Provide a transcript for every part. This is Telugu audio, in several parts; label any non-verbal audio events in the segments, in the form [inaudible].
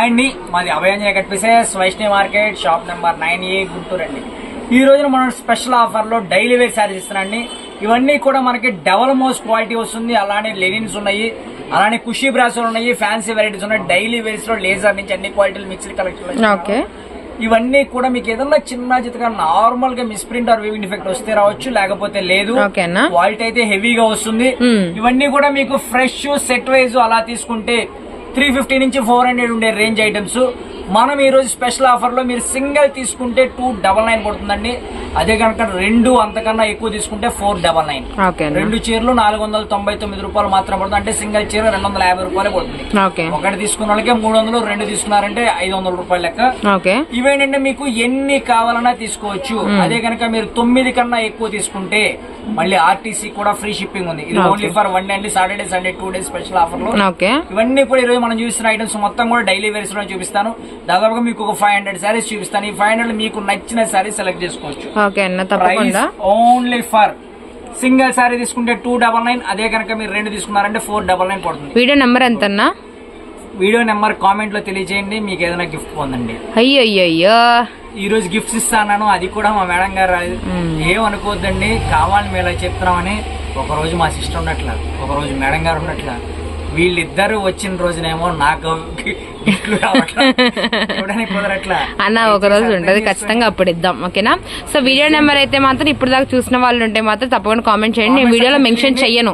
అండి మాది Abhayanjane cut pieces Vaishnavi market shop number nine A Guntur అండి. ఈ రోజున మనం స్పెషల్ ఆఫర్లో డైలీ వేర్ శారీస్ ఇస్తున్నాండి ఇవన్నీ కూడా మనకి డబల్ మోస్ క్వాలిటీ వస్తుంది. అలానే లెనిన్స్ ఉన్నాయి అలానే కుషీ బ్రాసోలు ఉన్నాయి ఫ్యాన్సీ వెరైటీస్ ఉన్నాయి. డైలీ వేర్స్లో లేజర్ నుంచి అన్ని క్వాలిటీలు మిక్స్డ్ కలెక్షన్ ఓకే. ఇవన్నీ కూడా మీకు ఏదన్నా చిన్న చిత్తగా నార్మల్గా మిస్ప్రింట్ ఆర్ వీవింగ్ డిఫెక్ట్ వస్తే రావచ్చు లేకపోతే లేదు. క్వాలిటీ అయితే హెవీగా వస్తుంది. ఇవన్నీ కూడా మీకు ఫ్రెష్ సెట్ వైజ్ అలా తీసుకుంటే త్రీ ఫిఫ్టీ నుంచి ఫోర్ హండ్రెడ్ ఉండే రేంజ్ ఐటమ్స్. మనం ఈ రోజు స్పెషల్ ఆఫర్లో మీరు సింగిల్ తీసుకుంటే టూ డబల్ నైన్ పడుతుందండి. అదే కనుక రెండు అంతకన్నా ఎక్కువ తీసుకుంటే ఫోర్ డబల్ నైన్. రెండు చీరలు నాలుగు వందల తొంభై తొమ్మిది రూపాయలు మాత్రం పడుతుంది. అంటే సింగిల్ చీర రెండు వందల యాభై రూపాయలు పడుతుంది. ఒకటి తీసుకున్న వాళ్ళకి మూడు వందలు రెండు తీసుకున్నారంటే ఐదు వందల రూపాయలు లెక్క. ఇవేంటంటే మీకు ఎన్ని కావాలన్నా తీసుకోవచ్చు. అదే కనుక మీరు తొమ్మిది కన్నా ఎక్కువ తీసుకుంటే మళ్ళీ ఆర్టీసీ కూడా ఫ్రీ షిప్పింగ్ ఉంది. ఇది ఓన్లీ ఫర్ వన్ డే అండి. Saturday Sunday two days special ఆఫర్లో ఇవన్నీ కూడా ఈరోజు మనం చూస్తున్న ఐటమ్స్ మొత్తం కూడా డైలీ వేర్స్లో చూపిస్తాను. దాదాపుగా మీకు ఒక ఫైవ్ హండ్రెడ్ శారీస్ చూపిస్తాను. ఈ ఫైవ్ హండ్రెడ్ మీకు నచ్చిన శారీ సెలెక్ట్ చేసుకోవచ్చు. ఓకే అన్న ప్రైస్ తప్పకుండా. ఓన్లీ ఫర్ సింగిల్ శారీ తీసుకుంటే టూ డబల్ నైన్ అదే కనుక మీరు రెండు తీసుకున్నారంటే ఫోర్ డబల్ నైన్ పడుతుంది. వీడియో నెంబర్ ఎంత అన్నా? వీడియో నెంబర్ కామెంట్లో తెలియజేయండి మీకు ఏదైనా గిఫ్ట్ పొందండి అయ్యో ఈ రోజు గిఫ్ట్స్ ఇస్తాను అది కూడా మా మేడం గారు. ఏమనుకోవద్దండి కావాలని మేము ఇలా చెప్తున్నామని ఒక రోజు మా సిస్టర్ ఉన్నట్ల ఒక రోజు మేడం గారు ఉన్నట్ల. వీళ్ళిద్దరు వచ్చిన రోజునేమో నాకు అన్న ఒక రోజు ఉంటది ఖచ్చితంగా అప్పుడు ఇద్దాం ఓకేనా? సో వీడియో నెంబర్ అయితే మాత్రం ఇప్పుడు దాకా చూసిన వాళ్ళు ఉంటే మాత్రం తప్పకుండా కామెంట్ చేయండి. నేను వీడియోలో మెన్షన్ చెయ్యను.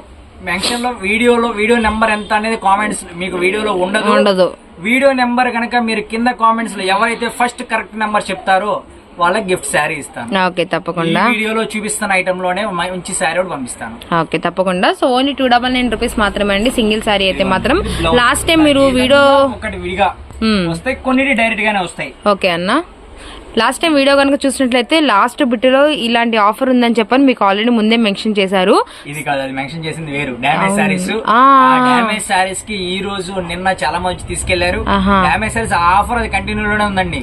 మెన్షన్లో వీడియోలో వీడియో నెంబర్ ఎంత అనేది కామెంట్స్ మీకు వీడియోలో ఉండదు. ఉండదు. వీడియో నెంబర్ కనుక మీరు కింద కామెంట్స్లో ఎవరైతే ఫస్ట్ కరెక్ట్ నెంబర్ చెప్తారో వాళ్ళకి గిఫ్ట్ శారీ ఇస్తాను. ఓకే తప్పకుండా. వీడియోలో చూపిస్తున్న ఐటమ్లోనే మంచి శారీ కూడా పంపిస్తాను. ఓకే తప్పకుండా. So only two double nine rupees మాత్రమే అండి. సింగిల్ సారీ అయితే మాత్రం. లాస్ట్ టైం మీరు వీడియో ఒకటి విడిగా మ్మ్. వస్తాయి కొన్నిటి డైరెక్ట్ గానే వస్తాయి. ఓకే అన్న. లాస్ట్ టైం వీడియో కనుక చూసినట్లయితే లాస్ట్ బిట్లో ఇలాంటి ఆఫర్ ఉందని చెప్పని మీకు ఆల్రెడీ ముందే మెన్షన్ చేశారు ఇది కాదు అది మెన్షన్ చేసింది వేరు డామేజ్ శారీస్ ఆ. డామేజ్ శారీస్కి ఈ రోజు నిన్న చాలా మంది తీసుకెళ్ళారు. డామేజ్ శారీస్ ఆఫర్ అది కంటిన్యూ లోనే ఉందండి.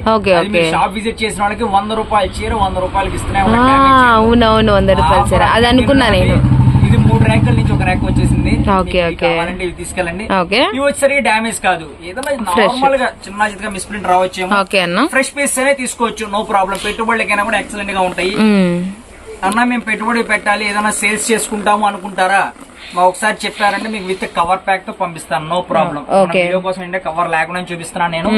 షాప్ విజిట్ చేసిన వాళ్ళకి వంద రూపాయలు చీర వంద రూపాయలకి ఇస్తున్నాయి చీర. అవునవును వంద రూపాయలు సరే అది అనుకున్నా. నేను ఇది మూడు ర్యాంకుల నుంచి ఒక ర్యాంక్ ఓకే, ఓకే. కావాలంటే ఇవి తీసుకెళ్ళండి. ఓకే. ఇవి వచ్చేసరికి డామేజ్ కాదు. ఏదైనా నార్మల్గా చిన్న చిన్నగా మిస్ప్రింట్ ఓకే అన్న. ఫ్రెష్ పీస్ అనే తీసుకోవచ్చు నో ప్రాబ్లం. పెట్టుబడులకైనా కూడా ఎక్సలెంట్గా ఉంటాయి. అన్న మేము పెట్టుబడి పెట్టాలి. ఏదైనా సేల్స్ చేసుకుంటాము అనుకుంటారా? మా ఒకసారి చెప్పారంటే మీకు విత్ కవర్ ప్యాక్తో పంపిస్తాను. No problem. వీడియో కోసం ఏంటంటే కవర్ లేకుండా చూపిస్తున్నాను నేను.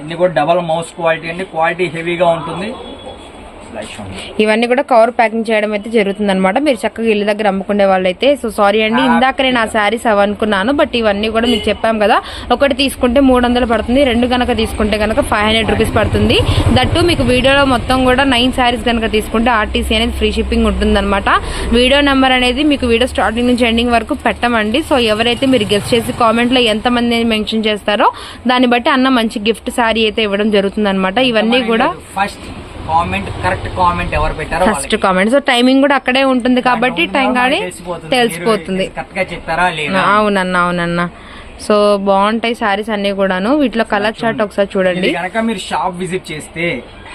ఇన్ని కూడా డబల్ మౌస్ క్వాలిటీ అండి. క్వాలిటీ హెవీగా ఉంటుంది. ఇవన్నీ కూడా కవర్ ప్యాకింగ్ చేయడం అయితే జరుగుతుంది అనమాట మీరు చక్కగా ఇల్లు దగ్గర అమ్ముకునే వాళ్ళైతే సో సారీ అండి ఇందాక నేను ఆ శారీస్ అవి అనుకున్నాను బట్ ఇవన్నీ కూడా మీకు చెప్పాం కదా. ఒకటి తీసుకుంటే మూడు వందలు పడుతుంది రెండు కనుక తీసుకుంటే కనుక ఫైవ్ హండ్రెడ్ రూపీస్ పడుతుంది. దట్టు మీకు వీడియోలో మొత్తం కూడా నైన్ శారీస్ కనుక తీసుకుంటే ఆర్టీసీ అనేది ఫ్రీ షిప్పింగ్ ఉంటుంది అనమాట వీడియో నెంబర్ అనేది మీకు వీడియో స్టార్టింగ్ నుంచి ఎండింగ్ వరకు పెట్టమండి. సో ఎవరైతే మీరు గెస్ట్ చేసి కామెంట్లో ఎంతమంది మెన్షన్ చేస్తారో దాన్ని బట్టి అన్న మంచి గిఫ్ట్ శారీ అయితే ఇవ్వడం జరుగుతుంది అనమాట ఇవన్నీ కూడా ఫస్ట్ కామెంట్ కరెక్ట్ కామెంట్ ఎవరు పెట్టారో ఫస్ట్ కామెంట్ సో టైమింగ్ కూడా అక్కడే ఉంటుంది కాబట్టి టైం కానీ తెలిసిపోతుంది. కరెక్ట్గా చెప్పారా లేదా? అవునన్న అవునన్న. సో బాగుంటాయి సారీస్ అన్ని కూడాను. వీటిలో కలర్ చార్ట్ ఒకసారి చూడండి. కనుక మీరు షాప్ విజిట్ చేస్తే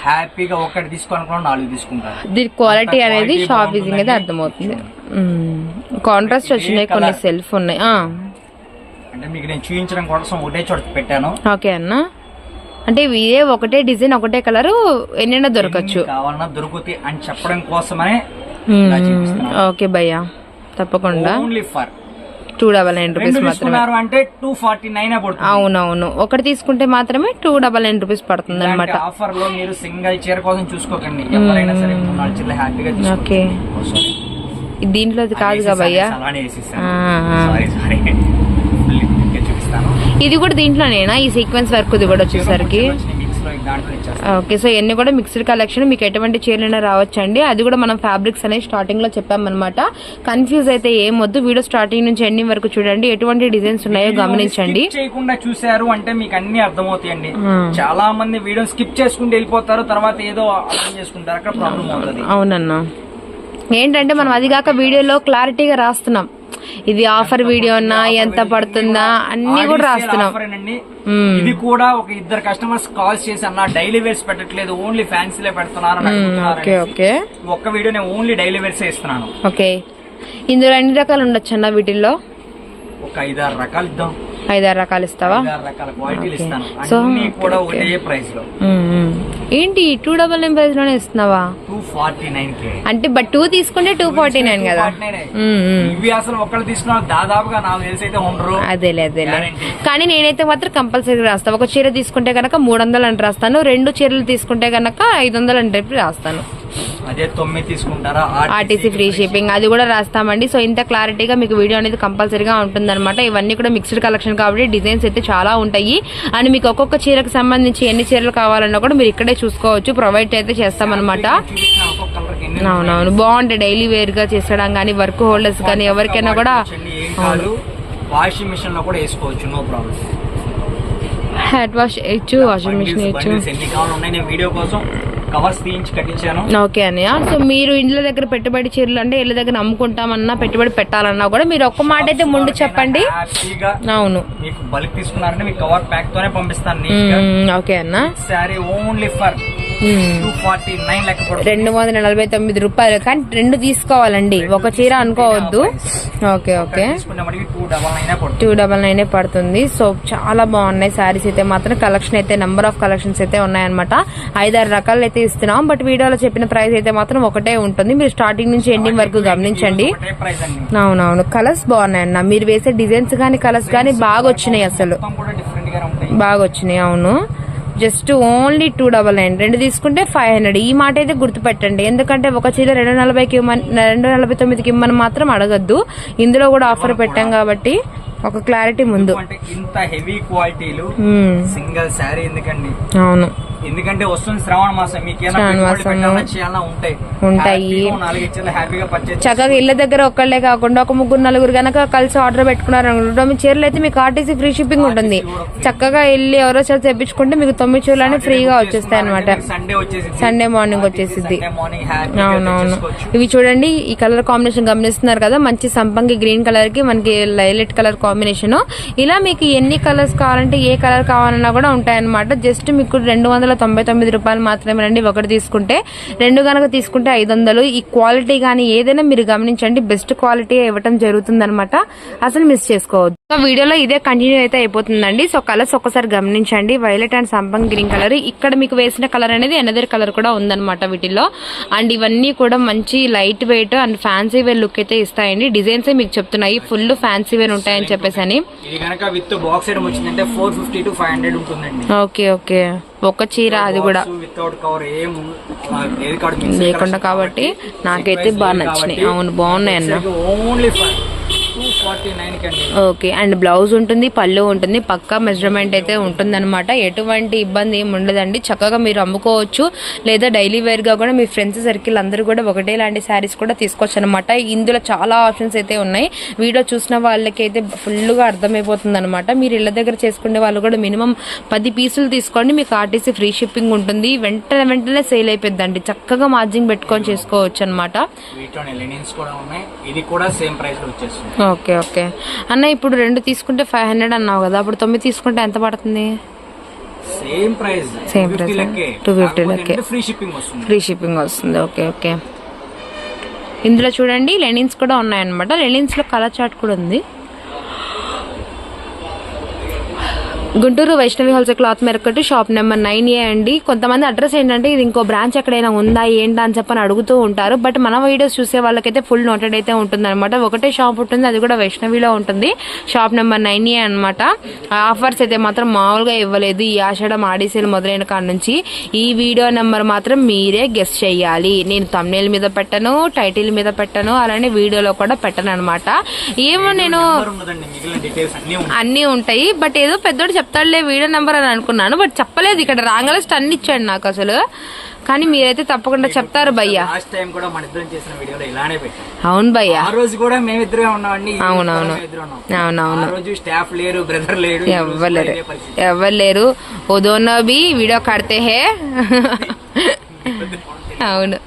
హ్యాపీగా ఒకటి తీసుకోవాలనుకున్నా నాలుగు తీసుకుంటారు. దీని క్వాలిటీ అనేది షాప్ విజింగ్ అయితే. అర్థమవుతుంది. కాంట్రాస్ట్ వచ్చినాయి కొన్ని సెల్ఫ్ ఉన్నాయి. అంటే మీకు నేను చూపించడం కోసం ఒకటే చోట పెట్టాను. ఓకే అన్న. అంటే ఇదే ఒకటే డిజైన్ ఒకటే కలర్ ఎన్నైనా దొరకచ్చు. కావాలన్నా దొరుకుతాయి అని చెప్పడం కోసమనే ఓకే భయ్యా. తప్పకుండా. Only for two double nine rupees మాత్రమే. అంటే టూ ఫార్టీ నైన్ అవునవును. ఒకటి తీసుకుంటే మాత్రమే టూ డబల్ నైన్ రూపీస్ పడుతుంది అనమాట ఆఫర్లో మీరు సింగిల్ చీర కోసం చూసుకోకండి. ఎవరైనా సరే చీరలు హ్యాపీగా ఓకే. దీంట్లో అది కాదుగా భయ్యా అలానే వేసేసాను ఆ, ఆ. సారీ సారీ చూపిస్తాను ఇది కూడా దీంట్లోనేనా? ఈ సీక్వెన్స్ వర్క్ ఇది కూడా వచ్చేసరికి? ఓకే సో ఇవన్నీ కూడా మిక్స్డ్ కలెక్షన్ మీకు ఎటువంటి చీరలైనా రావచ్చండి. అది కూడా మనం ఫ్యాబ్రిక్స్ అనేది స్టార్టింగ్లో చెప్పామన్నమాట. కన్ఫ్యూజ్ అయితే ఏం వద్దు. వీడియో స్టార్టింగ్ నుంచి ఎండింగ్ వరకు చూడండి. ఎటువంటి డిజైన్స్ ఉన్నాయో గమనించండి. చేయకుండా చూసారు అంటే మీకు అన్ని అర్థమవుతాయండి. చాలా మంది వీడియో స్కిప్ చేసుకుంటూ వెళ్ళిపోతారు తర్వాత ఏదో అర్థం చేసుకుంటారు. అక్కడ ప్రాబ్లం అవుతుంది. అవునన్నా. ఏంటంటే మనం అది కాక వీడియోలో క్లారిటీగా రాస్తున్నాం. ఇది ఆఫర్ వీడియో అన్నా ఎంత పడుతుందా అన్ని కూడా రాస్తున్నాం. ఇది కూడా ఒక ఇద్దరు కస్టమర్స్ కాల్స్ చేసి అన్న డైలీ వేర్స్ పెట్టట్లేదు ఓన్లీ పెడుతున్నారు. ఓకే ఒక్క వీడియో నేను ఓన్లీ డైలీ వేర్స్ ఇస్తున్నాను. ఓకే. ఇందులో ఎన్ని రకాలు ఉండొచ్చు అన్న వీటిల్లో? ఒక ఐదారు రకాలు ఇద్దాం. ఐదారు రకాలు ఇస్తావా? ఐదారు రకాల క్వాలిటీలు. ఇస్తాను. అన్ని కూడా. ఒకటే ప్రైస్లో. ఏంటి టూ డబల్ నైన్ ప్రైస్లోనే ఇస్తున్నావా? టూ ఫార్టీ నైన్ కే అంటే బట్ టూ తీసుకుంటే టూ ఫార్టీ నైన్ కదా. మ్మ్, మ్మ్. ఇవి అసలు ఒకళ్ళు తీసుకున్న దాదాపుగా నాకు తెలిసి అయితే ఉండరు. అదేలే అదేలే. కానీ నేనైతే మాత్రం కంపల్సరీ రాస్తాను. ఒక చీర తీసుకుంటే కనుక మూడు వందలు అంటే రాస్తాను. రెండు చీరలు తీసుకుంటే కనుక ఐదు వందలు అంటే రాస్తాను. అదే తొమ్మిది తీసుకుంటారా? ఆర్టీసీ ఫ్రీ షిప్పింగ్ అది కూడా రాస్తామండి. సో ఇంత క్లారిటీగా మీకు వీడియో అనేది కంపల్సరీగా ఉంటుందన్నమాట. ఇవన్నీ కూడా మిక్స్డ్ కలెక్షన్ కాబట్టి డిజైన్స్ అయితే చాలా ఉంటాయి. అండ్ మీకు ఒక్కొక్క చీరకు సంబంధించి ఎన్ని చీరలు కావాలన్నా కూడా మీరు ఇక్కడే చూసుకోవచ్చు. ప్రొవైడ్ అయితే చేస్తామన్నమాట. అవునవును. బాగుంటాయి డైలీ వేర్గా చేసడం కానీ వర్క్ హోల్డర్స్ కానీ ఎవరికైనా కూడా వాషింగ్ మిషన్లో కూడా వేసుకోవచ్చు. నో ప్రాబ్లం హ్యాండ్ వాష్ వేయచ్చు వాషింగ్ మిషన్ వేయచ్చు. ఎన్ని కావాలి ఉన్నాయి నేను వీడియో కోసం కవర్స్ తీయించి కట్టించాను. ఓకే అన్నయ్య. సో మీరు ఇండ్ల దగ్గర పెట్టుబడి చీరలు అంటే ఇళ్ళ దగ్గర అమ్ముకుంటామన్నా పెట్టుబడి పెట్టాలన్నా కూడా మీరు ఒక్క మాట అయితే ముందు చెప్పండి. అవును. మీకు బల్క్ తీసుకున్నారంటే మీకు కవర్ ప్యాక్ తోనే పంపిస్తాను ఓకే అన్న. శారీ ఓన్లీ ఫర్ పడుతుంది. రెండు వందల నలభై తొమ్మిది రూపాయలు. కానీ రెండు తీసుకోవాలండి. ఒక చీర అనుకోవద్దు. Okay okay. Two double nine పడుతుంది. సో చాలా బాగున్నాయి శారీస్ అయితే మాత్రం. కలెక్షన్ అయితే నెంబర్ ఆఫ్ కలెక్షన్స్ అయితే ఉన్నాయన్నమాట. ఐదారు రకాలు అయితే ఇస్తున్నాం. బట్ వీడియోలో చెప్పిన ప్రైస్ అయితే మాత్రం ఒకటే ఉంటుంది. మీరు స్టార్టింగ్ నుంచి ఎండింగ్ వరకు గమనించండి. అవునవును. కలర్స్ బాగున్నాయి అన్న. మీరు వేసే డిజైన్స్ కానీ కలర్స్ కానీ బాగా వచ్చినాయి అసలు. బాగా వచ్చినాయి అవును. Just only two double nine. రెండు తీసుకుంటే ఫైవ్ హండ్రెడ్. ఈ మాట అయితే గుర్తుపెట్టండి. ఎందుకంటే ఒక చీర రెండు నలభైకి ఇమ్మని రెండు నలభై తొమ్మిదికి ఇమ్మని మాత్రం అడగద్దు. ఇందులో కూడా ఆఫర్ పెట్టాం కాబట్టి ఒక క్లారిటీ ముందు. ఇంత హెవీ క్వాలిటీలు. సింగిల్ శారీ ఎందుకండి? అవును. ఎందుకంటే వస్తుంది శ్రావణ మాసం. మీకు ఉంటాయి. చక్కగా ఇళ్ళ దగ్గర ఒక్కళ్ళే కాకుండా ఒక ముగ్గురు నలుగురు గనక కలిసి ఆర్డర్ పెట్టుకున్నారు అనుకుంటే మీ చీరలు అయితే మీకు ఆర్టీసీ ఫ్రీ షిప్పింగ్ ఉంటుంది. చక్కగా వెళ్ళి ఎవరో చీర తెప్పించుకుంటే మీకు తొమ్మిది చీరలు ఫ్రీగా వచ్చేస్తాయి అనమాట సండే మార్నింగ్ హ్యాపీగా అవునవును. ఇవి చూడండి ఈ కలర్ కాంబినేషన్ గమనిస్తున్నారు కదా మంచి సంపంగి గ్రీన్ కలర్కి మనకి లైలెట్ కలర్ కాంబినేషన్ ఇలా మీకు ఎన్ని కలర్స్ కావాలంటే ఏ కలర్ కావాలన్నా కూడా ఉంటాయన్నమాట. జస్ట్ మీకు రెండు వందల తొంభై తొమ్మిది రూపాయలు మాత్రమే రండి. ఒకటి తీసుకుంటే రెండు కనుక తీసుకుంటే ఐదు వందలు. ఈ క్వాలిటీ కానీ ఏదైనా మీరు గమనించండి. బెస్ట్ క్వాలిటీ ఇవ్వటం జరుగుతుంది అసలు మిస్ చేసుకోవద్దు. సో వీడియోలో ఇదే కంటిన్యూ అయితే అయిపోతుందండి. సో కలర్స్ ఒక్కసారి గమనించండి. వైలెట్ అండ్ సంపంగ్ గ్రీన్ కలర్. ఇక్కడ మీకు వేసిన కలర్ అనేది ఎనదర్ కలర్ కూడా ఉందన్నమాట వీటిలో అండ్ ఇవన్నీ కూడా మంచి light weight and fancy wear look అయితే ఇస్తాయండి. డిజైన్స్ మీకు చెప్తున్నాయి. ఫుల్ ఫ్యాన్సీ వేర్ ఉంటాయని చెప్పేసి అని. Okay okay. ఒక చీర అది కూడా. లేకుండా కాబట్టి నాకైతే బాగా నచ్చినాయి. అవును బాగున్నాయి అన్న. ఓకే అండ్ బ్లౌజ్ ఉంటుంది పళ్ళు ఉంటుంది పక్కా మెజర్మెంట్ అయితే ఉంటుందన్నమాట. ఎటువంటి ఇబ్బంది ఏమి ఉండదండి. చక్కగా మీరు అమ్ముకోవచ్చు. లేదా డైలీ వేర్గా కూడా మీ ఫ్రెండ్స్ సర్కిల్ అందరూ కూడా ఒకటే లాంటి శారీస్ కూడా తీసుకోవచ్చు అనమాట ఇందులో చాలా ఆప్షన్స్ అయితే ఉన్నాయి. వీడియో చూసిన వాళ్ళకి అయితే ఫుల్గా అర్థమైపోతుంది అనమాట మీరు ఇళ్ళ దగ్గర చేసుకునే వాళ్ళు కూడా మినిమం పది పీసులు తీసుకోండి. మీకు ఆర్టీసీ ఫ్రీ షిప్పింగ్ ఉంటుంది. వెంటనే వెంటనే సేల్ అయిపోద్దండి చక్కగా మార్జింగ్ పెట్టుకొని చేసుకోవచ్చు అనమాట వీటిలోనే సేమ్ ప్రైస్ ఓకే ఓకే. అన్న ఇప్పుడు రెండు తీసుకుంటే ఫైవ్ హండ్రెడ్ అన్నావు కదా అప్పుడు తొమ్మిది తీసుకుంటే ఎంత పడుతుంది? సేమ్ ప్రైస్ Same price, లెక్కే. 250 లెక్కే. ఫ్రీ షిప్పింగ్ వస్తుంది. ఫ్రీ షిప్పింగ్ వస్తుంది ఓకే ఓకే. ఇందులో చూడండి లెనిన్స్ కూడా ఉన్నాయన్నమాట. లెనిన్స్లో కలర్ చార్ట్ కూడా ఉంది. గుంటూరు వైష్ణవి హోల్సేల్ క్లాత్ మెరకట్టు షాప్ నెంబర్ నైన్ ఏ అండి. కొంతమంది అడ్రస్ ఏంటంటే ఇది ఇంకో బ్రాంచ్ ఎక్కడైనా ఉందా ఏంటా అని చెప్పని అడుగుతూ ఉంటారు. బట్ మన వీడియోస్ చూసే వాళ్ళకైతే ఫుల్ నోటెడ్ అయితే ఉంటుంది అనమాట ఒకటే షాప్ ఉంటుంది అది కూడా వైష్ణవిలో ఉంటుంది. షాప్ నెంబర్ నైన్ ఏ అనమాట ఆఫర్స్ అయితే మాత్రం మామూలుగా ఇవ్వలేదు. ఈ ఆషాఢం ఆడిసేలు మొదలైన కాడ నుంచి ఈ వీడియో నెంబర్ మాత్రం మీరే గెస్ చేయాలి నేను తమ్నేల్ మీద పెట్టను టైటిల్ మీద పెట్టను అలానే వీడియోలో కూడా పెట్టను అనమాట ఏమో నేను అన్నీ ఉంటాయి. బట్ ఏదో పెద్దోడు చెప్తాడులే వీడియో నెంబర్ అని అనుకున్నాను బట్ చెప్పలేదు ఇక్కడ రాంగలే అన్ని ఇచ్చాడు నాకు అసలు. కానీ మీరైతే తప్పకుండా చెప్తారు భయ్యా. లాస్ట్ టైం కూడా మన ఇద్దరం చేసిన వీడియోలో ఇలానే పెట్టాం. అవును భయ్యా. ఆ రోజు కూడా మేమిద్దరే ఉన్నామండి ఈ రోజు అవునవును. అవునవును. ఆ రోజు స్టాఫ్ లేరు బ్రదర్ లేరు ఎవ్వలేరు. ఇదే పరిస్థితి. ఎవ్వరు లేరు. ఓ దోనో బి వీడియో కడితే హే. [laughs] అవును.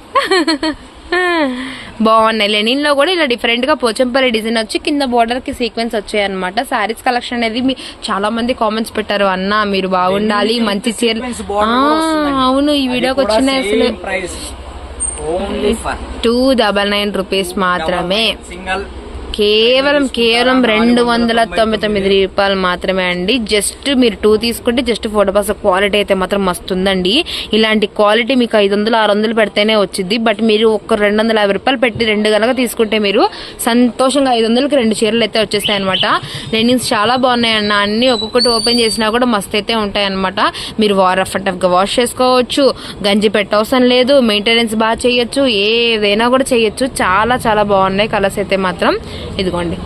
బాగున్నాయి. లెనిన్లో కూడా ఇలా డిఫరెంట్గా పోచంపల్లి డిజైన్ వచ్చి కింద బోర్డర్కి సీక్వెన్స్ వచ్చాయి అనమాట సారీస్ కలెక్షన్ అనేది మీ చాలా మంది కామెంట్స్ పెట్టారు. అన్న మీరు బాగుండాలి మంచి వస్తుందండి. అవును ఈ వీడియోకి వచ్చినాయి అసలు టూ డబల్ నైన్ రూపీస్ మాత్రమే. సింగల్ కేవలం కేవలం రెండు వందల తొంభై తొమ్మిది రూపాయలు మాత్రమే అండి. జస్ట్ మీరు టూ తీసుకుంటే జస్ట్ ఫోటో పాస్ క్వాలిటీ అయితే మాత్రం మస్తు ఉందండి ఇలాంటి క్వాలిటీ మీకు ఐదు వందలు ఆరు వందలు పెడితేనే వచ్చింది బట్ మీరు ఒక రెండు వందల యాభై రూపాయలు పెట్టి రెండు కనుక తీసుకుంటే మీరు సంతోషంగా ఐదు వందలకి రెండు చీరలు అయితే వచ్చేస్తాయి అనమాట లెనిన్స్ చాలా బాగున్నాయి అన్న. అన్ని ఒక్కొక్కటి ఓపెన్ చేసినా కూడా మస్తు అయితే ఉంటాయన్నమాట మీరు వార్ రఫ్ అండ్ టఫ్గా వాష్ చేసుకోవచ్చు. గంజి పెట్టవసరం లేదు. మెయింటెనెన్స్ బాగా చేయొచ్చు. ఏదైనా కూడా చేయొచ్చు. చాలా చాలా బాగున్నాయి కలర్స్ అయితే మాత్రం. ఇదిగోండి.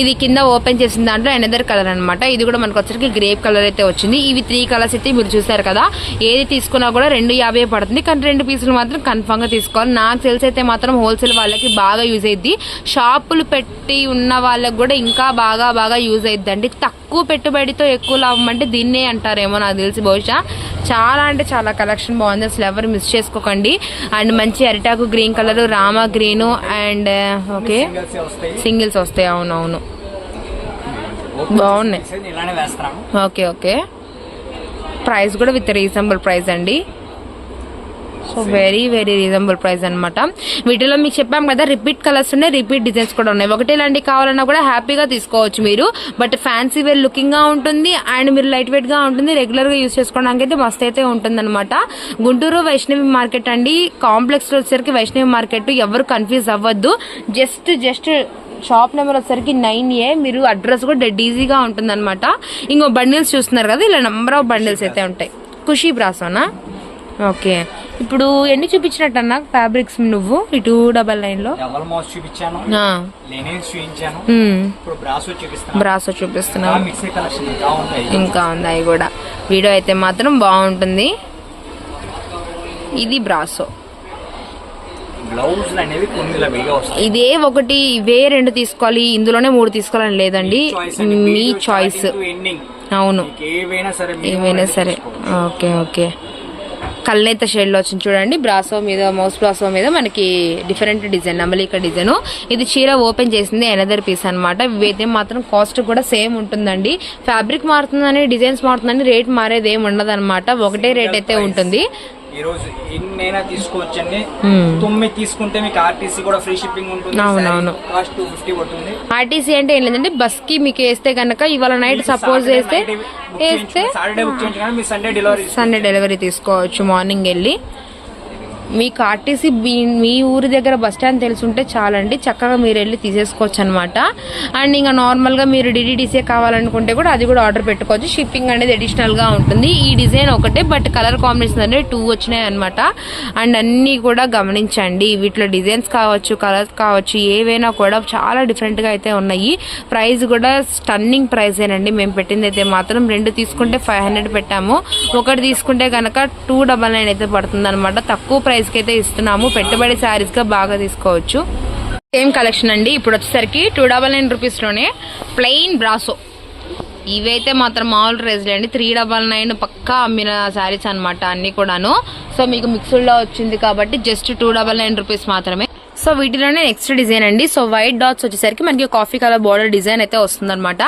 ఇది కింద ఓపెన్ చేసిన దాంట్లో ఎనదర్ కలర్ అనమాట ఇది కూడా మనకు వచ్చరికి గ్రేప్ కలర్ అయితే వచ్చింది. ఇవి త్రీ కలర్స్ అయితే మీరు చూసారు కదా. ఏది తీసుకున్నా కూడా రెండు యాభై పడుతుంది. కానీ రెండు పీసులు మాత్రం కన్ఫామ్గా తీసుకోవాలి. నాకు తెలిసి అయితే మాత్రం హోల్సేల్ వాళ్ళకి బాగా యూజ్ అయ్యిద్ది షాపులు పెట్టి ఉన్న వాళ్ళకి కూడా ఇంకా బాగా బాగా యూజ్ అయ్యిద్దండి తక్కువ పెట్టుబడితో ఎక్కువ లాభం అంటే దీన్నే అంటారేమో నాకు తెలిసి బహుశా. చాలా అంటే చాలా కలెక్షన్ బాగుంది. అసలు ఎవరు మిస్ చేసుకోకండి. అండ్ మంచి అరిటాకు green colour Rama green and okay వస్తాయి. సింగిల్స్ వస్తాయి అవునవును. బాగున్నాయి. Okay okay. ప్రైస్ కూడా విత్ రీజనబుల్ ప్రైస్ అండి. So very very reasonable price అనమాట వీటిలో మీకు చెప్పాం కదా రిపీట్ కలర్స్ ఉన్నాయి రిపీట్ డిజైన్స్ కూడా ఉన్నాయి. ఒకటే ఇలాంటి కావాలన్నా కూడా హ్యాపీగా తీసుకోవచ్చు మీరు. బట్ ఫ్యాన్సీ వేర్ లుకింగ్గా ఉంటుంది అండ్ మీరు లైట్ వెయిట్గా ఉంటుంది రెగ్యులర్గా యూస్ చేసుకోవడానికి అయితే మస్త్ అయితే ఉంటుంది అనమాట గుంటూరు వైష్ణవి మార్కెట్ అండి. కాంప్లెక్స్లో వచ్చేసరికి వైష్ణవి మార్కెట్ ఎవరు కన్ఫ్యూజ్ అవ్వద్దు. జస్ట్ జస్ట్ షాప్ నెంబర్ వచ్చేసరికి నైన్ ఏ. మీరు అడ్రస్ కూడా డెడ్ ఈజీగా ఉంటుంది అనమాట ఇంకో బండిల్స్ చూస్తున్నారు కదా ఇలా నెంబర్ ఆఫ్ బండిల్స్ అయితే ఉంటాయి. ఖుషీ బ్రాసోనా? ఓకే. ఇప్పుడు ఎన్ని చూపించినట్టన్నా ఫ్యాబ్రిక్స్ నువ్వు? ఈ టూ డబల్ నైన్లో? చూపించాను. బ్రాసో చూపిస్తాను బ్రాసో చూపిస్తున్నావు. మిక్సీ కలెక్షన్ ఇంకా ఉంది అవి కూడా. వీడియో అయితే మాత్రం బాగుంటుంది. ఇది బ్రాసో అనేవి కొన్ని వస్తాయి. ఇదే ఒకటి ఇవే రెండు తీసుకోవాలి ఇందులోనే మూడు తీసుకోవాలని లేదండి. మీ చాయిస్ అవును. ఏవైనా సరే ఓకే ఓకే. కల్నేత షేడ్లో వచ్చింది చూడండి. బ్రాసో మీద మౌస్ బ్రాసో మీద మనకి డిఫరెంట్ డిజైన్ అమలిక డిజైన్ ఇది చీర ఓపెన్ చేసింది ఎనదర్ పీస్ అనమాట ఇవైతే మాత్రం కాస్ట్ కూడా సేమ్ ఉంటుందండి. ఫ్యాబ్రిక్ మారుతుందని డిజైన్స్ మారుతుందని రేట్ మారేది ఏమి ఉండదు ఒకటే రేట్ అయితే ఉంటుంది. ఈ రోజు ఎన్నైనా తీసుకోవచ్చండి మ్మ్. తొమ్మిది తీసుకుంటే మీకు ఆర్టీసీ కూడా ఫ్రీ షిప్పింగ్ ఉంటుంది. అవునవును. కాస్ట్ టూ ఫిఫ్టీ పడుతుంది. ఆర్టీసీ అంటే ఏం లేదంటే బస్కి మీకు వేస్తే కనుక ఇవాళ నైట్ సపోజ్ వేస్తే వేస్తే సాటర్డే బుక్ చేయించుకున్నా మీరు సండే డెలివరీ సండే డెలివరీ తీసుకోవచ్చు మార్నింగ్ వెళ్ళి. మీకు ఆర్టీసీ మీ- మీ ఊరి దగ్గర బస్ స్టాండ్ తెలుసుంటే చాలండి. చక్కగా మీరు వెళ్ళి తీసేసుకోవచ్చు అనమాట అండ్ ఇంకా నార్మల్గా మీరు డిడిడిసే కావాలనుకుంటే కూడా అది కూడా ఆర్డర్ పెట్టుకోవచ్చు. షిప్పింగ్ అనేది అడిషనల్గా ఉంటుంది. ఈ డిజైన్ ఒకటే బట్ కలర్ కాంబినేషన్ అనేది టూ వచ్చినాయి అనమాట అండ్ అన్నీ కూడా గమనించండి. వీటిలో డిజైన్స్ కావచ్చు కలర్స్ కావచ్చు ఏవైనా కూడా చాలా డిఫరెంట్గా అయితే ఉన్నాయి. ప్రైస్ కూడా స్టన్నింగ్ ప్రైజేనండి మేము పెట్టింది అయితే మాత్రం రెండు తీసుకుంటే ఫైవ్ హండ్రెడ్ పెట్టాము. ఒకటి తీసుకుంటే కనుక టూ డబల్ నైన్ అయితే పడుతుంది అనమాట తక్కువ ప్రైస్ ప్రైస్కి అయితే ఇస్తున్నాము. పెట్టుబడి శారీస్గా బాగా తీసుకోవచ్చు. సేమ్ కలెక్షన్ అండి. ఇప్పుడు వచ్చేసరికి టూ డబల్ నైన్ రూపీస్లోనే ప్లెయిన్ బ్రాసో ఇవైతే మాత్రం మామూలు రేజ్లే అండి. త్రీ డబల్ నైన్ పక్కా అమ్మిన శారీస్ అనమాట అన్ని కూడాను. సో మీకు మిక్స్డ్లో వచ్చింది కాబట్టి just two double nine rupees మాత్రమే. సో వీటిలోనే నెక్స్ట్ డిజైన్ అండి. సో వైట్ డాట్స్ వచ్చేసరికి మనకి కాఫీ కలర్ బార్డర్ డిజైన్ అయితే వస్తుందన్నమాట.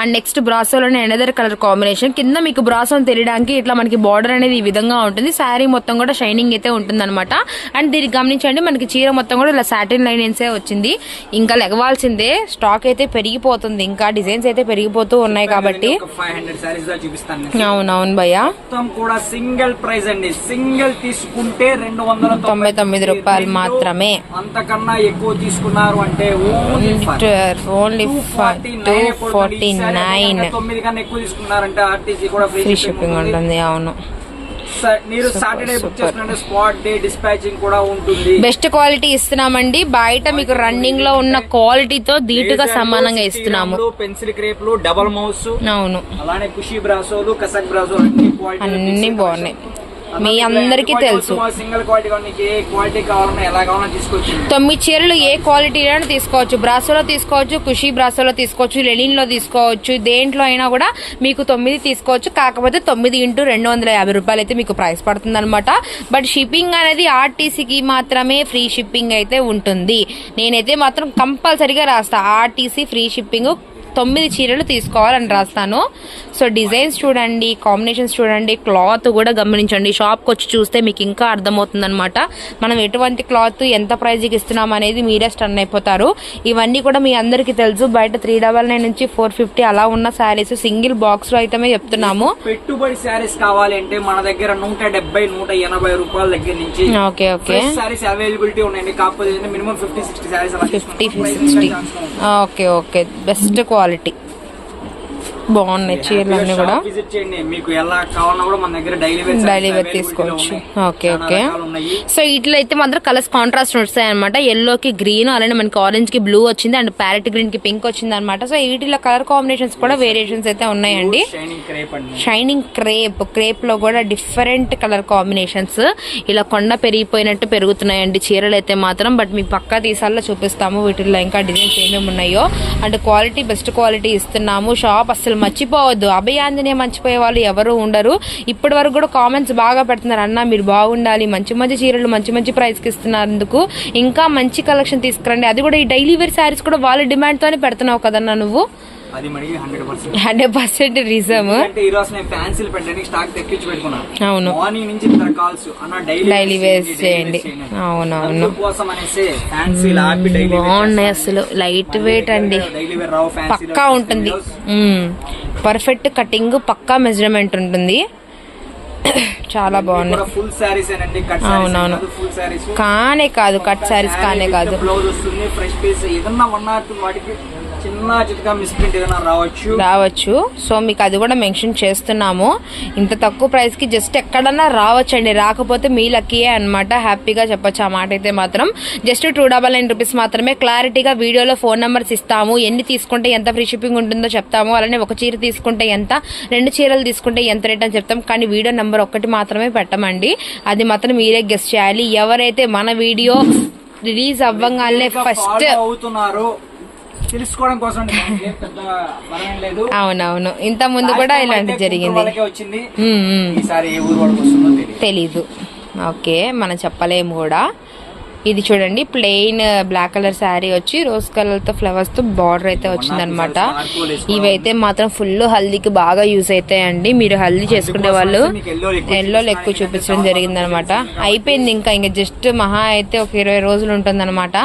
అండ్ నెక్స్ట్ బ్రాసోలోనే ఎనదర్ కలర్ కాంబినేషన్ కింద మీకు బ్రాసో అని తెలియడానికి ఇట్లా మనకి బార్డర్ అనేది ఈ విధంగా ఉంటుంది. శారీ మొత్తం కూడా షైనింగ్ అయితే ఉంటుందన్నమాట. అండ్ దీనికి గమనించండి మనకి చీర మొత్తం కూడా ఇలా సాటిన్ లైన్సే వచ్చింది. ఇంకా లెగవాల్సిందే స్టాక్ అయితే పెరిగిపోతుంది. ఇంకా డిజైన్స్ అయితే పెరిగిపోతూ ఉన్నాయి కాబట్టి. అవునవును భయ్యా. కూడా సింగిల్ ప్రైస్ అండి. సింగిల్ తీసుకుంటే రెండు వందల తొంభై తొమ్మిది రూపాయలు మాత్రమే. అంతకన్నా ఎక్కువ తీసుకున్నారు అంటే ఓన్లీ ఫార్టీ నైన్ తొమ్మిది కన్నా ఎక్కువ తీసుకున్నారంటే ఆర్టీసీ కూడా ఫ్రీ షిప్పింగ్ ఉంటుంది. అవును. మీరు సాటర్డే బుక్ చేసుకుంటే స్పాట్ డే డిస్పాచింగ్ కూడా ఉంటుంది. బెస్ట్ క్వాలిటీ ఇస్తున్నామండి. బయట మీకు రన్నింగ్లో ఉన్న క్వాలిటీతో ధీటుగా సమానంగా ఇస్తున్నాము. పెన్సిల్ క్రేప్లు డబల్ మౌస్ అవును. అలానే ఖుషి బ్రాసోలు కసక్ బ్రాసోలు అన్ని బాగున్నాయి. మీ అందరికీ తెలుసు. సింగిల్ క్వాలిటీ ఏ క్వాలిటీ కావాలన్నా ఎలా కావాలన్నా తీసుకోవచ్చు తొమ్మిది చీరలు ఏ క్వాలిటీలో తీసుకోవచ్చు. బ్రాసోలో తీసుకోవచ్చు ఖుషి బ్రాసోలో తీసుకోవచ్చు లెనిన్లో తీసుకోవచ్చు దేంట్లో అయినా కూడా మీకు తొమ్మిది తీసుకోవచ్చు. కాకపోతే తొమ్మిది ఇంటూ రెండు వందల యాభై రూపాయలు అయితే మీకు ప్రైస్ పడుతుంది అనమాట బట్ షిప్పింగ్ అనేది ఆర్టీసీకి మాత్రమే ఫ్రీ షిప్పింగ్ అయితే ఉంటుంది. నేనైతే మాత్రం కంపల్సరీగా రాస్తా. ఆర్టీసీ ఫ్రీ షిప్పింగ్ తొమ్మిది చీరలు తీసుకోవాలని రాస్తాను. సో డిజైన్స్ చూడండి కాంబినేషన్స్ చూడండి క్లాత్ కూడా గమనించండి. షాప్కి వచ్చి చూస్తే మీకు ఇంకా అర్థమవుతుంది అనమాట మనం ఎటువంటి క్లాత్ ఎంత ప్రైజ్కి ఇస్తున్నాం అనేది మీరే స్టన్ అయిపోతారు. ఇవన్నీ కూడా మీ అందరికీ తెలుసు. బయట త్రీ డబల్ నైన్ నుంచి ఫోర్ ఫిఫ్టీ అలా ఉన్న శారీస్ సింగిల్ బాక్స్లో అయితే చెప్తున్నాము. పెట్టుబడి శారీస్ కావాలి అంటే మన దగ్గర నూట డెబ్బై నూట ఎనభై రూపాయల దగ్గర నుంచి ఓకే ఓకే. శారీస్ అవైలబిలిటీ ఉన్నాయండి కాకపోతే minimum fifty sixty sarees fifty sixty okay okay. Best quality. quality. బాగున్నాయి చీరలు అన్నీ కూడా. విజిట్ చేయండి. మీకు ఎలా కావాలన్నా కూడా మన దగ్గర డైలీ వేర్ డైలీ వేర్ తీసుకోవచ్చు. ఓకే ఓకే సో ఇట్లా అయితే మాత్రం కలర్స్ కాంట్రాస్ట్ వస్తాయి అనమాట ఎల్లోకి గ్రీన్ అలానే మనకి ఆరెంజ్కి బ్లూ వచ్చింది అండ్ ప్యారెట్ గ్రీన్కి పింక్ వచ్చింది అనమాట సో వీటిలో కలర్ కాంబినేషన్స్ కూడా వేరియేషన్స్ అయితే ఉన్నాయండి. షైనింగ్ క్రేప్ క్రేప్ క్రేప్లో కూడా డిఫరెంట్ కలర్ కాంబినేషన్స్ ఇలా కొండ పెరిగిపోయినట్టు పెరుగుతున్నాయండి చీరలు అయితే మాత్రం. బట్ మీకు పక్కా తీసాల్లో చూపిస్తాము వీటిల్లో ఇంకా డిజైన్స్ ఏమేమి ఉన్నాయో. అండ్ క్వాలిటీ బెస్ట్ క్వాలిటీ ఇస్తున్నాము. షాప్ అసలు మర్చిపోవద్దు. అభయాందినే మర్చిపోయే వాళ్ళు ఎవరు ఉండరు. ఇప్పటి వరకు కూడా కామెంట్స్ బాగా పెడుతున్నారు. అన్న మీరు బాగుండాలి. మంచి మంచి చీరలు మంచి మంచి ప్రైస్కి ఇస్తున్నందుకు ఇంకా మంచి కలెక్షన్ తీసుకురండి. అది కూడా ఈ డైలీ వేర్ శారీస్ కూడా వాళ్ళ డిమాండ్తోనే పెడుతున్నావు కదన్నా నువ్వు? అది hundred percent hundred percent reason అంటే ఈ రోజు నేను ఫ్యాన్సీలు పెట్టడానికి స్టాక్ తెప్పించి పెట్టుకున్నాను అవును. మార్నింగ్ నుంచి ఇద్దరు కాల్స్. అన్న డైలీ డైలీ వేస్ చేయండి అవునవును. కోసం అనేసి ఫ్యాన్సీ ఆపి డైలీ బాగున్నాయి అసలు. లైట్ వెయిట్ అండి. డైలీ వేర్ రావు ఫ్యాన్సీ పక్కా ఉంటుంది. పర్ఫెక్ట్ కటింగ్ పక్కా మెజర్మెంట్ ఉంటుంది. చాలా బాగున్నాయి. అవునవును. కానే కాదు కట్ శారీస్ కానే కాదు. బ్లౌజ్ వస్తుంది ఫ్రెష్ పీస్ ఏదన్నా వన్ ఆర్ వాటికి చిన్న మిస్ప్రింట్ ఏదైనా రావచ్చు. రావచ్చు. సో మీకు అది కూడా మెన్షన్ చేస్తున్నాము. ఇంత తక్కువ ప్రైస్కి జస్ట్ ఎక్కడన్నా రావచ్చండి. రాకపోతే మీ లక్కీయే అనమాట హ్యాపీగా చెప్పొచ్చు ఆ మాట అయితే మాత్రం. Just two double nine rupees మాత్రమే క్లారిటీగా వీడియోలో ఫోన్ నెంబర్స్ ఇస్తాము. ఎన్ని తీసుకుంటే ఎంత ఫ్రీ షిప్పింగ్ ఉంటుందో చెప్తాము. అలానే ఒక చీర తీసుకుంటే ఎంత రెండు చీరలు తీసుకుంటే ఎంత రేట్ అని చెప్తాం. కానీ వీడియో నెంబర్ ఒక్కటి మాత్రమే పెట్టమండి. అది మాత్రం మీరే గెస్ట్ చేయాలి. ఎవరైతే మన వీడియో రిలీజ్ అవ్వగానే ఫస్ట్ అవుతున్నారు. తెలుసుకోవడం కోసం లేదు. అవునవును. ఇంత ముందు కూడా ఇలాంటి జరిగింది. వచ్చింది. ఈసారి ఏ ఊరు వస్తుందో తెలియదు. తెలీదు. ఓకే మనం చెప్పలేము కూడా. ఇది చూడండి ప్లెయిన్ బ్లాక్ కలర్ శారీ వచ్చి రోజ్ కలర్తో ఫ్లవర్స్తో బార్డర్ అయితే వచ్చిందనమాట ఇవైతే మాత్రం ఫుల్ హల్దీకి బాగా యూజ్ అవుతాయండి. మీరు హల్దీ చేసుకునే వాళ్ళు ఎల్లో ఎక్కువ చూపించడం జరిగింది అనమాట అయిపోయింది ఇంకా ఇంకా జస్ట్ మహా అయితే ఒక ఇరవై రోజులు ఉంటుందన్నమాట.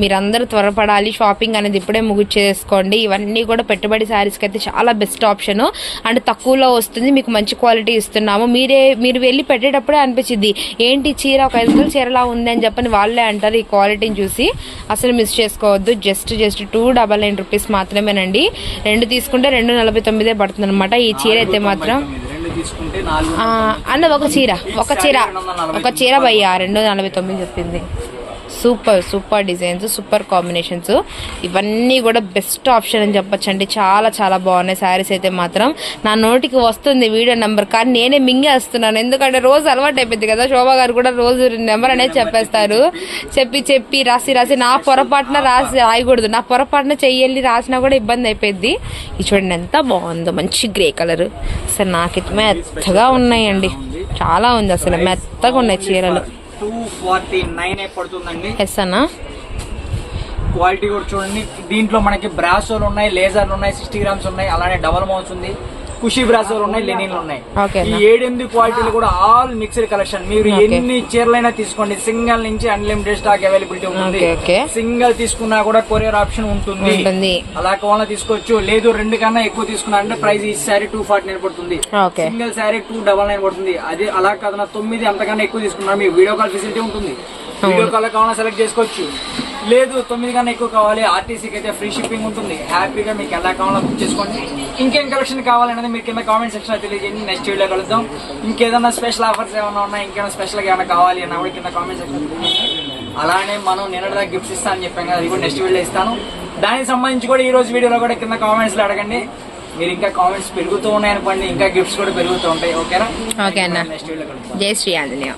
మీరందరూ త్వరపడాలి షాపింగ్ అనేది ఇప్పుడే ముగిచ్చేసుకోండి. ఇవన్నీ కూడా పెట్టుబడి శారీస్కి అయితే చాలా బెస్ట్ ఆప్షన్ అండ్ తక్కువలో వస్తుంది మీకు మంచి క్వాలిటీ ఇస్తున్నాము. మీరే మీరు వెళ్ళి పెట్టేటప్పుడే అనిపించింది ఏంటి చీర ఒక ఐదు చీరలా ఉంది అని చెప్పని వాళ్ళే అంటారు ఈ క్వాలిటీని చూసి. అసలు మిస్ చేసుకోవద్దు. Just just two double nine rupees మాత్రమేనండి. రెండు తీసుకుంటే రెండు నలభై తొమ్మిదే పడుతుంది అనమాట ఈ చీర అయితే మాత్రం అన్న ఒక చీర. ఒక చీర. ఒక చీర భయ్యా రెండు నలభై తొమ్మిది చెప్పింది. Super super designs super combinations. ఇవన్నీ కూడా బెస్ట్ ఆప్షన్ అని చెప్పొచ్చండి. చాలా చాలా బాగున్నాయి. శారీస్ అయితే మాత్రం నా నోటికి వస్తుంది వీడియో నెంబర్ కానీ నేనే మింగేస్తున్నాను. ఎందుకంటే రోజు అలవాటు అయిపోయింది కదా. శోభా గారు కూడా రోజు నెంబర్ అనేది చెప్పేస్తారు. చెప్పి చెప్పి రాసి రాసి నా పొరపాటున రాసి రాయకూడదు. నా పొరపాటున చెయ్యాలి రాసినా కూడా ఇబ్బంది అయిపోయింది. ఇది చూడండి ఎంత బాగుందో. మంచి గ్రే కలర్. అసలు నాకైతే మెత్తగా ఉన్నాయండి. చాలా ఉంది అసలు. మెత్తగా ఉన్నాయి చీరలు. టూ ఫార్టీ నైన్ పడుతుందండి. ఎస్ అన్నా. క్వాలిటీ కూడా చూడండి. దీంట్లో మనకి బ్రాసోలు ఉన్నాయి లేజర్లు ఉన్నాయి సిక్స్టీ గ్రామ్స్ ఉన్నాయి అలానే డబల్ మౌన్స్ ఉంది. కుషి బ్రాసోలు ఉన్నాయి లెనిన్లు ఉన్నాయి. ఈ ఏడెనిమిది క్వాలిటీలు కూడా ఆల్ మిక్స్డ్ కలెక్షన్ మీరు. ఎన్ని చీరలైనా తీసుకోండి. సింగల్ నుంచి అన్లిమిటెడ్ స్టాక్ అవైలబిలిటీ ఉంటుంది. సింగల్ తీసుకున్నా కూడా కొరియర్ ఆప్షన్ ఉంటుంది. అలా కావాలన్నా తీసుకోవచ్చు. లేదు రెండు కన్నా ఎక్కువ తీసుకున్నా అంటే ప్రైస్ ఈ శారీ టూ ఫార్టీ నైన్ పడుతుంది single saree two double nine పడుతుంది. అదే అలా కాదన్నా తొమ్మిది అంతకన్నా ఎక్కువ తీసుకున్నారు మీకు వీడియో కాల్ ఫెసిలిటీ ఉంటుంది. వీడియో కాల్ కావాలన్నా సెలెక్ట్ చేసుకోవచ్చు. లేదు తొమ్మిది కన్నా ఎక్కువ కావాలి. ఆర్టీసీకి అయితే ఫ్రీ షిప్పింగ్ ఉంటుంది. హ్యాపీగా మీకు ఎలా కావాలో బుక్ చేసుకోండి. ఇంకేం కలెక్షన్ కావాలనేది మీరు కింద కామెంట్ సెక్షన్లో తెలియజేయండి. నెక్స్ట్ వీడియో కలుద్దాం. ఇంకేదన్నా స్పెషల్ ఆఫర్స్ ఏమైనా ఉన్నాయి ఇంకేమైనా స్పెషల్గా ఏమైనా కావాలి అన్నా కూడా కింద కామెంట్ సెక్షన్ అలానే మనం నిన్నటిదా గిఫ్ట్స్ ఇస్తా అని చెప్పాం కదా అది కూడా నెక్స్ట్ వీడియో ఇస్తాను. దానికి సంబంధించి కూడా ఈ రోజు వీడియోలో కూడా కింద కామెంట్స్లో అడగండి. మీరు ఇంకా కామెంట్స్ పెరుగుతూ ఉన్నాయనుకోండి ఇంకా గిఫ్ట్స్ కూడా పెరుగుతూ ఉంటాయి. ఓకేనా ఓకే అన్న. నెక్స్ట్ వీడియో కలుద్దాం. జై శ్రీ ఆంజనేయ.